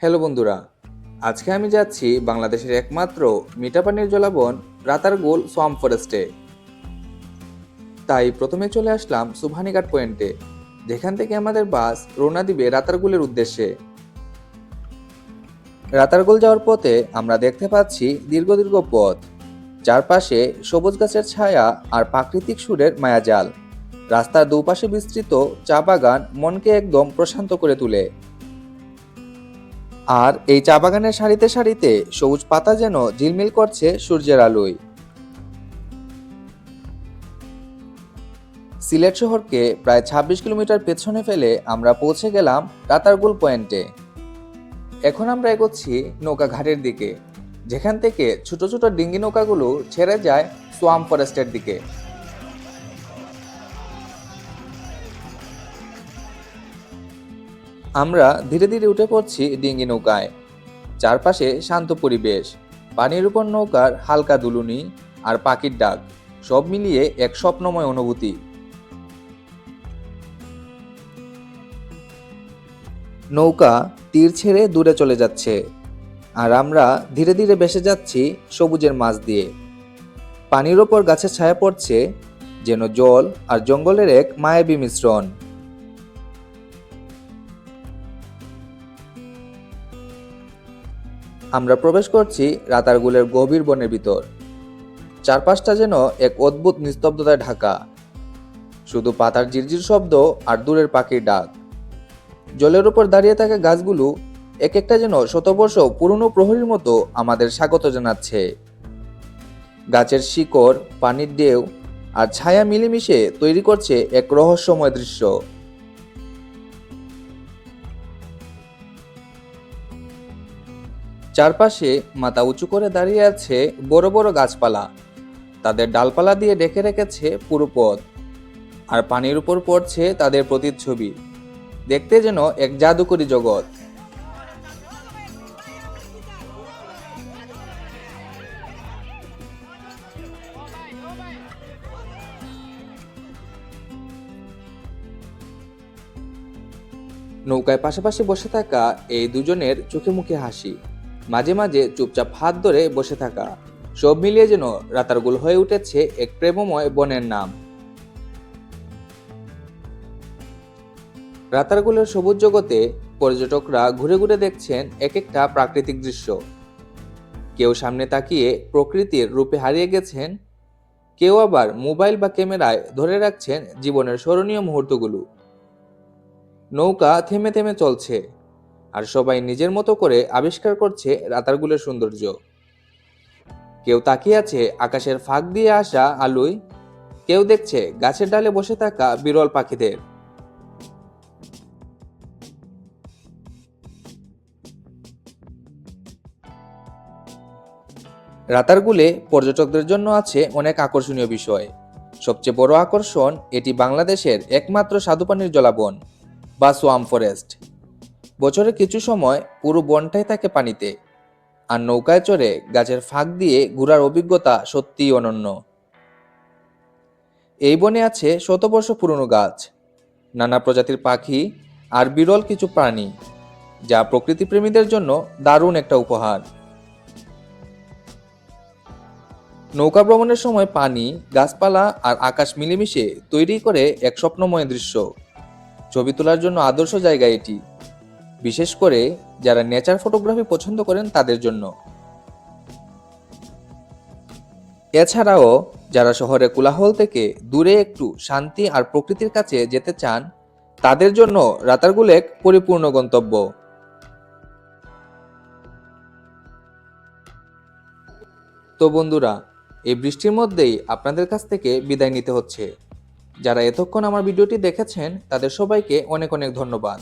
Hello বন্ধুরা, আজকে আমি যাচ্ছি বাংলাদেশের একমাত্র মিঠাপানির জলাবন রাতারগুল সোয়াম ফরেস্টে। তাই প্রথমে চলে আসলাম সুভানিঘাট পয়েন্টে, যেখান থেকে আমাদের বাস রওনা দিবে রাতারগুলের উদ্দেশ্যে। রাতারগুল যাওয়ার পথে আমরা দেখতে পাচ্ছি দীর্ঘ দীর্ঘ পথ, চারপাশে সবুজ গাছের ছায়া আর প্রাকৃতিক সুরের মায়াজাল। রাস্তার দুপাশে বিস্তৃত চা বাগান মনকে একদম প্রশান্ত করে তোলে। আর এই চা বাগানের সারিতে সারিতে সবুজ পাতা যেন ঝিলমিল করছে সূর্যের আলোয়। সিলেট শহরকে প্রায় ২৬ কিলোমিটার পেছনে ফেলে আমরা পৌঁছে গেলাম রাতারগুল পয়েন্টে। এখন আমরা এগোচ্ছি নৌকা ঘাটের দিকে, যেখান থেকে ছোট ছোট ডিঙ্গি নৌকাগুলো ছেড়ে যায় সোয়াম ফরেস্টের দিকে। আমরা ধীরে ধীরে উঠে পড়ছি ডিঙ্গি নৌকায়। চারপাশে শান্ত পরিবেশ, পানির উপর নৌকার হালকা দুলুনি আর পাখির ডাক, সব মিলিয়ে এক স্বপ্নময় অনুভূতি। নৌকা তীর ছেড়ে দূরে চলে যাচ্ছে আর আমরা ধীরে ধীরে ভেসে যাচ্ছি সবুজের মাছ দিয়ে। পানির ওপর গাছের ছায়া পড়ছে যেন জল আর জঙ্গলের এক মায়াবী মিশ্রণ। আমরা প্রবেশ করছি রাতারগুলের গভীর বনের ভিতর। চারপাশটা যেন এক অদ্ভুত নিস্তব্ধতায় ঢাকা। শুধু পাতার ঝিরঝির শব্দ আর দূরের পাখির ডাক। জলের উপর দাঁড়িয়ে থাকা গাছগুলো এক একটা যেন শতবর্ষ পুরনো প্রহরীর মতো আমাদের স্বাগত জানাচ্ছে। গাছের শিকড়, পানির ঢেউ আর ছায়া মিলেমিশে তৈরি করছে এক রহস্যময় দৃশ্য। চারপাশে মাথা উঁচু করে দাঁড়িয়ে আছে বড় বড় গাছপালা। তাদের ডালপালা দিয়ে ডেকে রেখেছে পুরো পথ। আর পানির উপর পড়ছে তাদের প্রতিচ্ছবি। দেখতে যেন এক জাদুকরী জগৎ। নৌকায় পাশাপাশি বসে থাকা এই দুজনের চোখে মুখে হাসি। মাঝে মাঝে চুপচাপ হাত ধরে বসে থাকা। সব মিলিয়ে যেন রাতারগুল হয়ে উঠেছে এক প্রেমময় বনের নাম। রাতারগুলের সবুজ জগতে পর্যটকরা ঘুরে ঘুরে দেখছেন এক একটা প্রাকৃতিক দৃশ্য। কেউ সামনে তাকিয়ে প্রকৃতির রূপে হারিয়ে গেছেন, কেউ আবার মোবাইল বা ক্যামেরায় ধরে রাখছেন জীবনের স্মরণীয় মুহূর্তগুলো। নৌকা থেমে থেমে চলছে। আর সবাই নিজের মতো করে আবিষ্কার করছে রাতারগুলের সৌন্দর্য। কেউ তাকিয়ে আছে আকাশের ফাঁক দিয়ে আসা আলুই কেউ দেখছে গাছের ডালে বসে থাকা বিরল পাখিদের। রাতারগুলে পর্যটকদের জন্য আছে অনেক আকর্ষণীয় বিষয়। সবচেয়ে বড় আকর্ষণ এটি বাংলাদেশের একমাত্র স্বাদুপানির জলাবন, বা সোয়াম ফরেস্ট। বছরে কিছু সময় পুরো বনটাই থাকে পানিতে, আর নৌকায় চড়ে গাছের ফাঁক দিয়ে ঘোরার অভিজ্ঞতা সত্যিই অনন্য। এই বনে আছে শতবর্ষ পুরনো গাছ, নানা প্রজাতির পাখি, আর বিরল কিছু প্রাণী, যা প্রকৃতিপ্রেমীদের জন্য দারুণ একটা উপহার। নৌকা ভ্রমণের সময় পানি, গাছপালা, আর আকাশ মিলেমিশে তৈরি করে এক স্বপ্নময় দৃশ্য। ছবি তোলার জন্য আদর্শ জায়গা এটি। বিশেষ করে যারা নেচার ফটোগ্রাফি পছন্দ করেন তাদের জন্য। এছাড়াও, যারা শহরে কোলাহল থেকে দূরে একটু শান্তি আর প্রকৃতির কাছে যেতে চান, তাদের জন্য রাতারগুল এক পরিপূর্ণ গন্তব্য। তো বন্ধুরা, এই বৃষ্টির মধ্যেই আপনাদের কাছ থেকে বিদায় নিতে হচ্ছে। যারা এতক্ষণ আমার ভিডিওটি দেখেছেন, তাদের সবাইকে অনেক অনেক ধন্যবাদ।